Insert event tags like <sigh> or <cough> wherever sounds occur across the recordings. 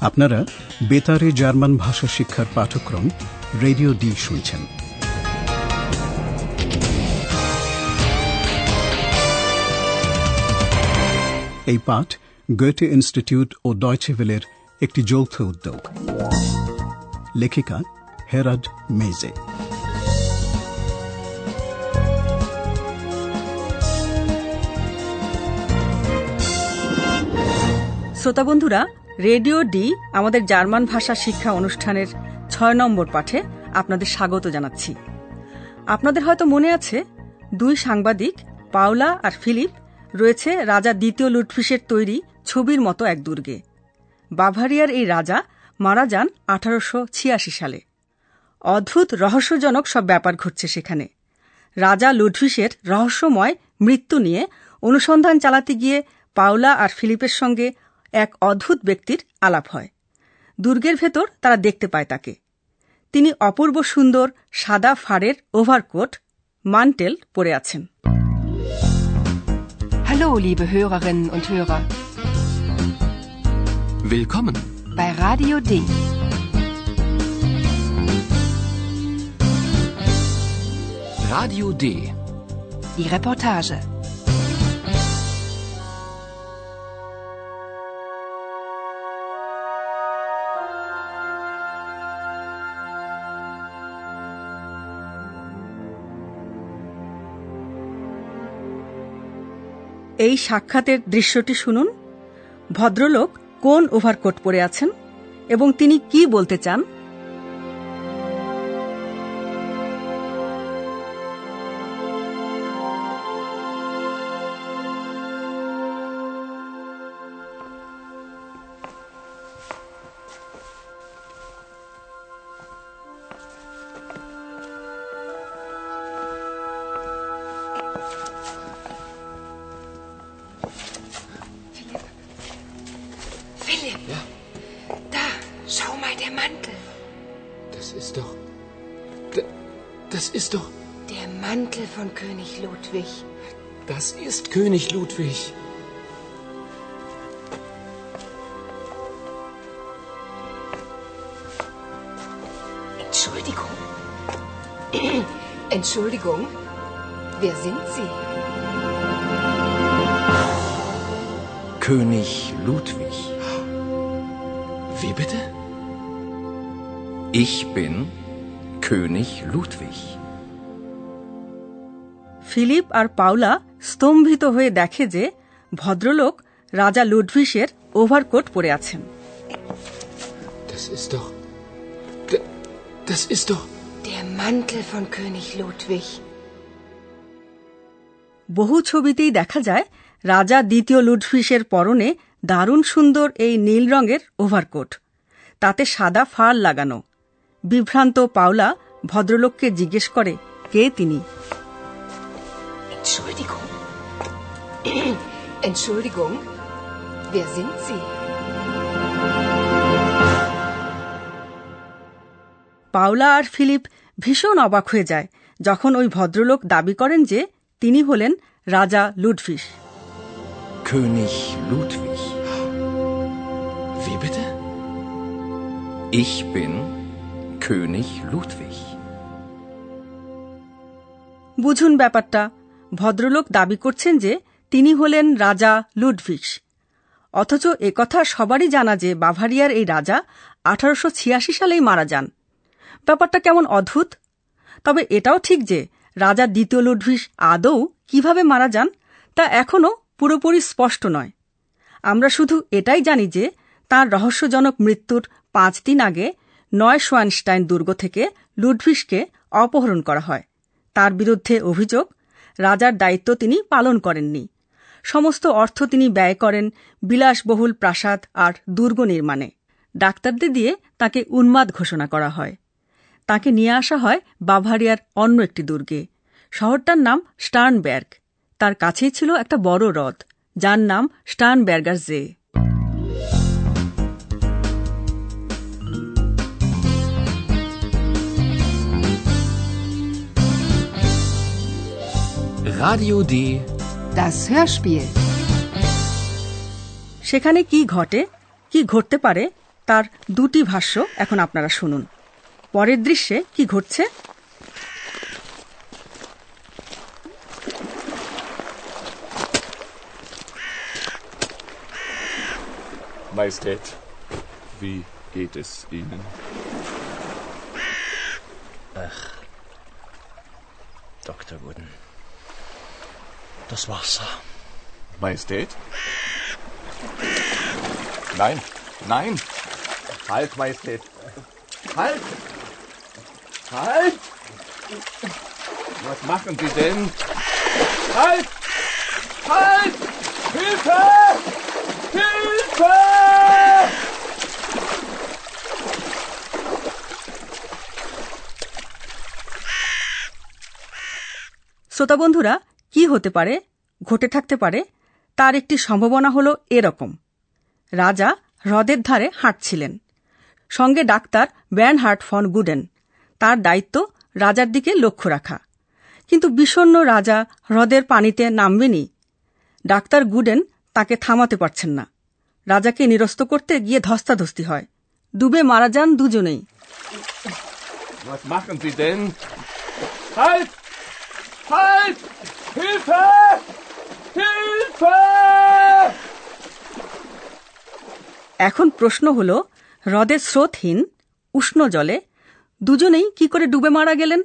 আপনারা বেতারে জার্মান ভাষা শিক্ষার পাঠক্রম রেডিও ডি শুনছেন। এই পাঠ গোয়েটে ইনস্টিটিউট ও ডয়চেভেলের একটি যৌথ উদ্যোগ। লেখিকা হেরাড মেজে শ্রোতা বন্ধুরা রেডিও ডি, আমাদের জার্মান ভাষা শিক্ষা অনুষ্ঠানের ছয় নম্বর পাঠে আপনাদের স্বাগত জানাচ্ছি। আপনাদের হয়তো মনে আছে, দুই সাংবাদিক, পাওলা আর ফিলিপ, রয়েছে রাজা দ্বিতীয় লুটফিসের তৈরি ছবির মতো এক দুর্গে। বাভারিয়ার এই রাজা মারা যান আঠারোশো ছিয়াশি সালে। অদ্ভুত রহস্যজনক সব ব্যাপার ঘটছে সেখানে। রাজা লুডভিসের রহস্যময় মৃত্যু নিয়ে অনুসন্ধান চালাতে গিয়ে পাওলা আর ফিলিপের সঙ্গে এক অদ্ভুত ব্যক্তির আলাপ হয় দুর্গের ভেতর তারা দেখতে পায় তাকে তিনি অপূর্ব সুন্দর সাদা ফাড়ের ওভারকোট মানটেল পরে আছেন Hallo, liebe Hörerinnen und Hörer, Willkommen. bei Radio D. Radio D. Die Reportage. এই সাক্ষাতের দৃশ্যটি শুনুন। ভদ্রলোক কোন ওভারকোট পরে আছেন এবং তিনি কি বলতে চান? Ist doch. Das ist doch. Der Mantel von König Ludwig. Das ist König Ludwig. Entschuldigung. Entschuldigung. Wer sind Sie? König Ludwig. Wie bitte? Ich bin König Ludwig. Philip আর পাওলা স্তম্ভিত হয়ে দেখে যে ভদ্রলোক রাজা লুডভিসের ওভারকোট পরে আছেন Das ist doch. Das ist doch. Der Mantel von König Ludwig. বহু ছবিতেই দেখা যায় রাজা দ্বিতীয় লুডভিসের পরনে দারুণ সুন্দর এই নীল রঙের ওভারকোট তাতে সাদা ফার লাগানো বিভ্রান্ত পাওলা ভদ্রলোককে জিজ্ঞেস করে কে তিনি Entschuldigung. Entschuldigung. Wer sind Sie? Paola আর ফিলিপ ভীষণ অবাক হয়ে যায় যখন ওই ভদ্রলোক দাবি করেন যে তিনি হলেন রাজা লুডভিস König Ludwig. Wie bitte? Ich bin König Ludwig. বুঝুন ব্যাপারটা। ভদ্রলোক দাবি করছেন যে তিনি হলেন রাজা লুডভিস অথচ একথা সবারই জানা যে বাভারিয়ার এই রাজা আঠারোশো ছিয়াশি সালেই মারা যান। ব্যাপারটা কেমন অদ্ভুত? তবে এটাও ঠিক যে রাজা দ্বিতীয় লুডভিস আদৌ কীভাবে মারা যান তা এখনও পুরোপুরি স্পষ্ট নয়। আমরা শুধু এটাই জানি যে তার রহস্যজনক মৃত্যুর পাঁচ দিন আগে নয় সোয়ানস্টাইন দুর্গ থেকে লুডভিসকে অপহরণ করা হয়। তার বিরুদ্ধে অভিযোগ, রাজার দায়িত্ব তিনি পালন করেননি। সমস্ত অর্থ তিনি ব্যয় করেন বিলাসবহুল প্রাসাদ আর দুর্গ নির্মাণে। ডাক্তারদের দিয়ে তাকে উন্মাদ ঘোষণা করা হয়। তাকে নিয়ে আসা হয় বাভারিয়ার অন্য একটি দুর্গে। শহরটার নাম স্টার্নব্যার্গ তার কাছেই ছিল একটা বড় হ্রদ, যার নাম Starnberger See. Radio D. Das Hörspiel. সেখানে কি ঘটে কি ঘটতে পারে তার দুটি ভাষ্য এখন আপনারা শুনুন পরের দৃশ্যে কি ঘটছে Majestät, wie geht es Ihnen? Ach, Dr. Wooden. Das Wasser. Majestät? Nein, nein! Halt, Majestät! Halt! Halt! Was machen Sie denn? Halt! Halt! Hilfe! Hilfe! শ্রোতা বন্ধুরা কি হতে পারে, ঘটে থাকতে পারে, তার একটি সম্ভাবনা হল এরকম। রাজা হ্রদের ধারে হাঁটছিলেন। সঙ্গে ডাক্তার ব্যানহার্ট ফন গুডেন, তার দায়িত্ব রাজার দিকে লক্ষ্য রাখা। কিন্তু বিষণ্ন রাজা হ্রদের পানিতে নামবেনি ডাক্তার গুডেন তাকে থামাতে পারছেন না। রাজাকে নিরস্ত করতে গিয়ে ধস্তাধস্তি হয়। ডুবে মারা যান দুজনেই। Was machen Sie denn? Halt! Halt! Hilfe! Hilfe! এখন প্রশ্ন হল হ্রদের স্রোতহীন, উষ্ণ জলে, দুজনেই কি করে ডুবে মারা গেলেন?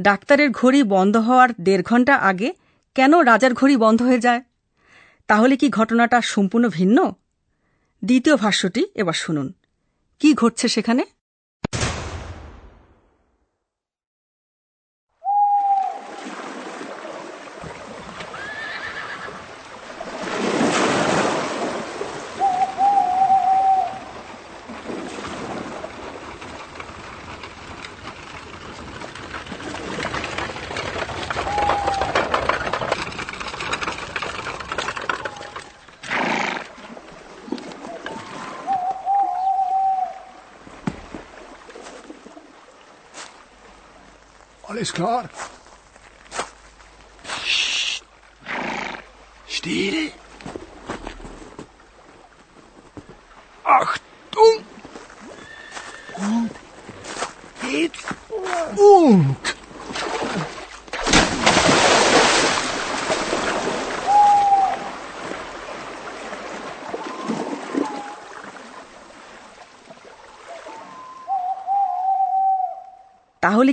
ডাক্তারের ঘড়ি বন্ধ হওয়ার দেড় ঘণ্টা আগে কেন রাজার ঘড়ি বন্ধ হয়ে যায়? তাহলে কি ঘটনাটা সম্পূর্ণ ভিন্ন? দ্বিতীয় ভাষ্যটি এবার শুনুন। কি ঘটছে সেখানে? ist klar. Psst. Stille. Acht.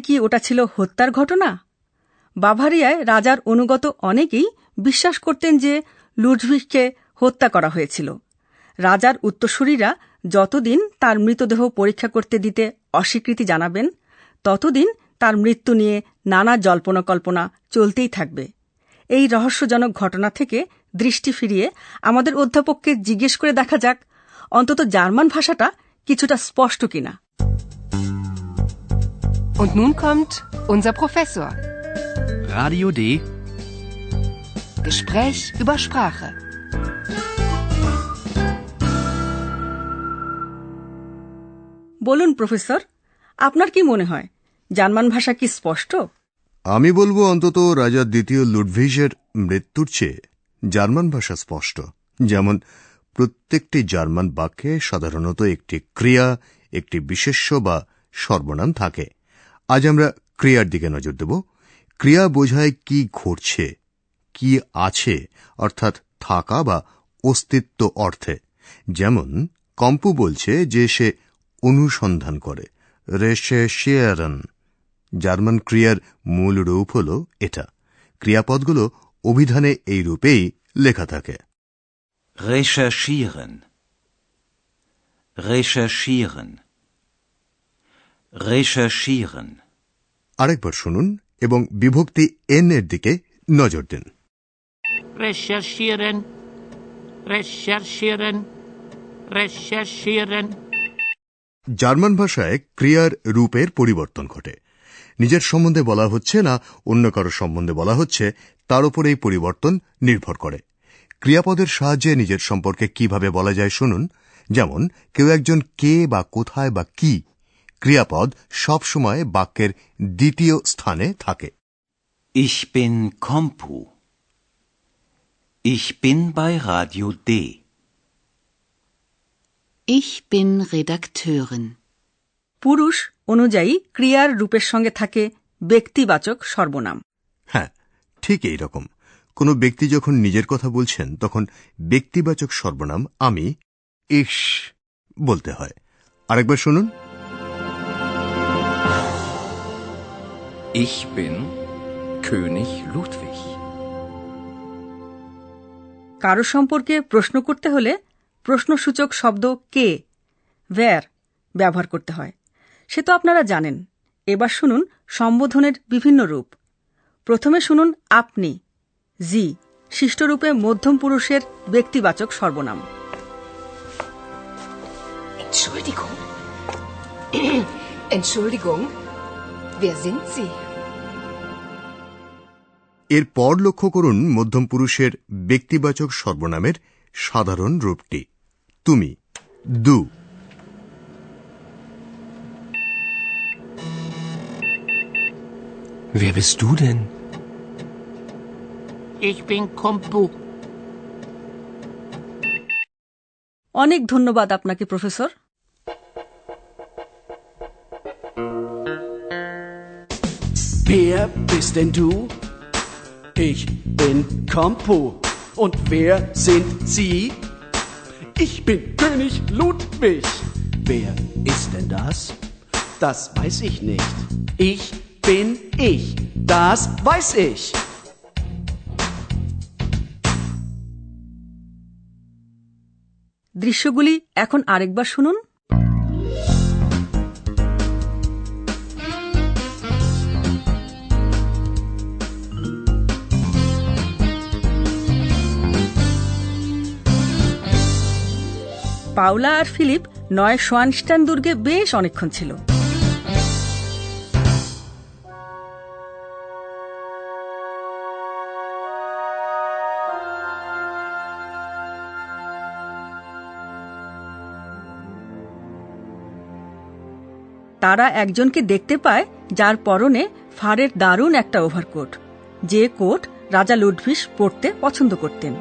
কি ওটা ছিল হত্যার ঘটনা? বাভারিয়ায় রাজার অনুগত অনেকেই বিশ্বাস করতেন যে লুডভিককে হত্যা করা হয়েছিল। রাজার উত্তরসূরিরা যতদিন তার মৃতদেহ পরীক্ষা করতে দিতে অস্বীকৃতি জানাবেন, ততদিন তার মৃত্যু নিয়ে নানা জল্পনা কল্পনা চলতেই থাকবে। এই রহস্যজনক ঘটনা থেকে দৃষ্টি ফিরিয়ে আমাদের অধ্যাপককে জিজ্ঞেস করে দেখা যাক, অন্তত জার্মান ভাষাটা কিছুটা স্পষ্ট কিনা। Und nun kommt unser Professor. Radio D. Gespräch über Sprache. বলুন প্রফেসর আপনার কি মনে হয় জার্মান ভাষা কি স্পষ্ট আমি বলব অন্তত রাজা দ্বিতীয় লুডভিজের মৃত্যুর চেয়ে জার্মান ভাষা স্পষ্ট যেমন প্রত্যেকটি জার্মান বাক্যে সাধারণত একটি ক্রিয়া একটি বিশেষ্য বা সর্বনাম থাকে আজ আমরা ক্রিয়ার দিকে নজর দেব। ক্রিয়া বোঝায় কি ঘটছে, কি আছে, অর্থাৎ থাকা বা অস্তিত্ব অর্থে। যেমন, কম্পু বলছে যে সে অনুসন্ধান করে। রেশে শেয়ারন। জার্মান ক্রিয়ার মূল রূপ হল এটা। ক্রিয়াপদগুলো অভিধানে এই রূপেই লেখা থাকে। Recherchieren. Recherchieren. Recherchieren. আরেকবার শুনুন এবং বিভক্তি এন এর দিকে নজর দিন recherchieren, recherchieren, recherchieren. জার্মান ভাষায় ক্রিয়ার রূপের পরিবর্তন ঘটে নিজের সম্বন্ধে বলা হচ্ছে না অন্য কারও সম্বন্ধে বলা হচ্ছে তার উপর এই পরিবর্তন নির্ভর করে ক্রিয়াপদের সাহায্যে নিজের সম্পর্কে কীভাবে বলা যায় শুনুন যেমন কেউ একজন কে বা কোথায় বা কি ক্রিয়াপদ সবসময় বাক্যের দ্বিতীয় স্থানে থাকে Ich bin Kompu. Ich bin bei Radio D. Ich bin Redakteurin. পুরুষ অনুযায়ী ক্রিয়ার রূপের সঙ্গে থাকে ব্যক্তিবাচক সর্বনাম হ্যাঁ ঠিক এই রকম কোনো ব্যক্তি যখন নিজের কথা বলছেন তখন ব্যক্তিবাচক সর্বনাম আমি ইস বলতে হয় আরেকবার শুনুন Ich bin König Ludwig. কারও সম্পর্কে প্রশ্ন করতে হলে প্রশ্নসূচক শব্দ কে ওয়্যার ব্যবহার করতে হয় সে তো আপনারা জানেন এবার শুনুন সম্বোধনের বিভিন্ন রূপ প্রথমে শুনুন আপনি জি শিষ্টরূপে মধ্যম পুরুষের ব্যক্তিবাচক সর্বনাম Entschuldigung. <clears throat> Entschuldigung. Wer sind Sie? এর পর লক্ষ্য করুন মধ্যম পুরুষের ব্যক্তিবাচক সর্বনামের সাধারণ রূপটি তুমি দু Wer bist du denn? Ich bin Kompu. অনেক ধন্যবাদ আপনাকে professor Wer bist denn du? Ich bin Kompo. Und wer sind Sie? Ich bin König Ludwig. Wer ist denn das? Das weiß ich nicht. Ich bin ich. Das weiß ich. দৃশ্যগুলি এখন আরেকবার শুনুন পাওলা আর Philip নয় সোয়ানস্টান দুর্গে বেশ অনেকক্ষণ ছিল। তারা একজনকে দেখতে পায়, যার পরনে ফারের দারুণ একটা ওভারকোট যে কোট রাজা লুডভিস পরতে পছন্দ করতেন।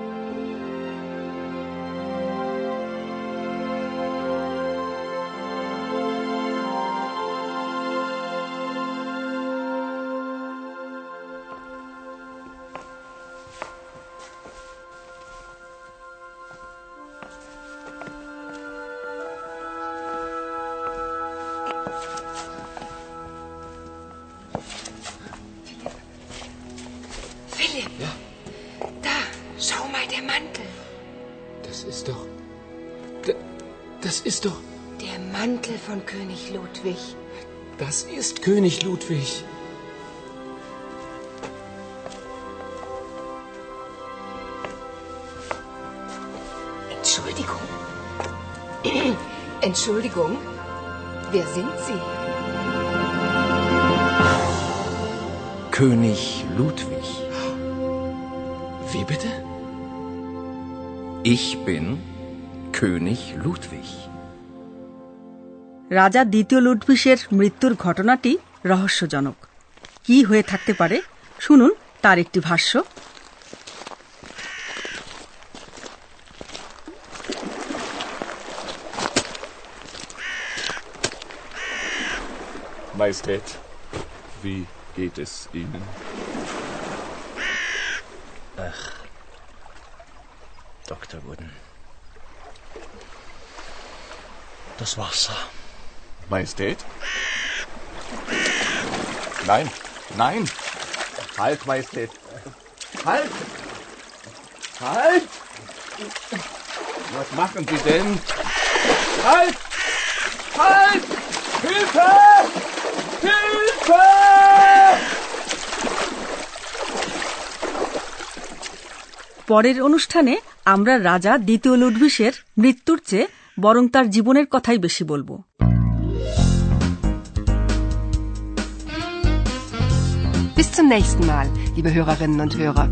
Mantel von König Ludwig. Das ist König Ludwig. Entschuldigung. Entschuldigung. Wer sind Sie? König Ludwig. Wie bitte? Ich bin König Ludwig. রাজা দ্বিতীয় লুডভিসের মৃত্যুর ঘটনাটি রহস্যজনক কি হয়ে থাকতে পারে শুনুন তার একটি ভাষ্য Majestät, wie geht es Ihnen? Dr. Wooden. Das Wasser. Majestät? Nein, nein! Halt, Majestät! Halt! Halt! Was machen Sie denn? Halt! Halt! Hilfe! Hilfe! পরের অনুষ্ঠানে আমরা রাজা দ্বিতীয় লুডভিসের মৃত্যুর চেয়ে বরং তার জীবনের কথাই বেশি বলব Bis zum nächsten Mal, liebe Hörerinnen und Hörer.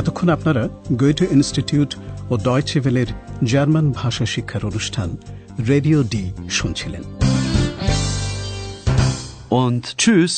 এতক্ষণ আপনারা গোয়েটে ইনস্টিটিউট ও ডয়চেভেলের জার্মান ভাষা শিক্ষার অনুষ্ঠান রেডিও ডি শুনছিলেন Und tschüss.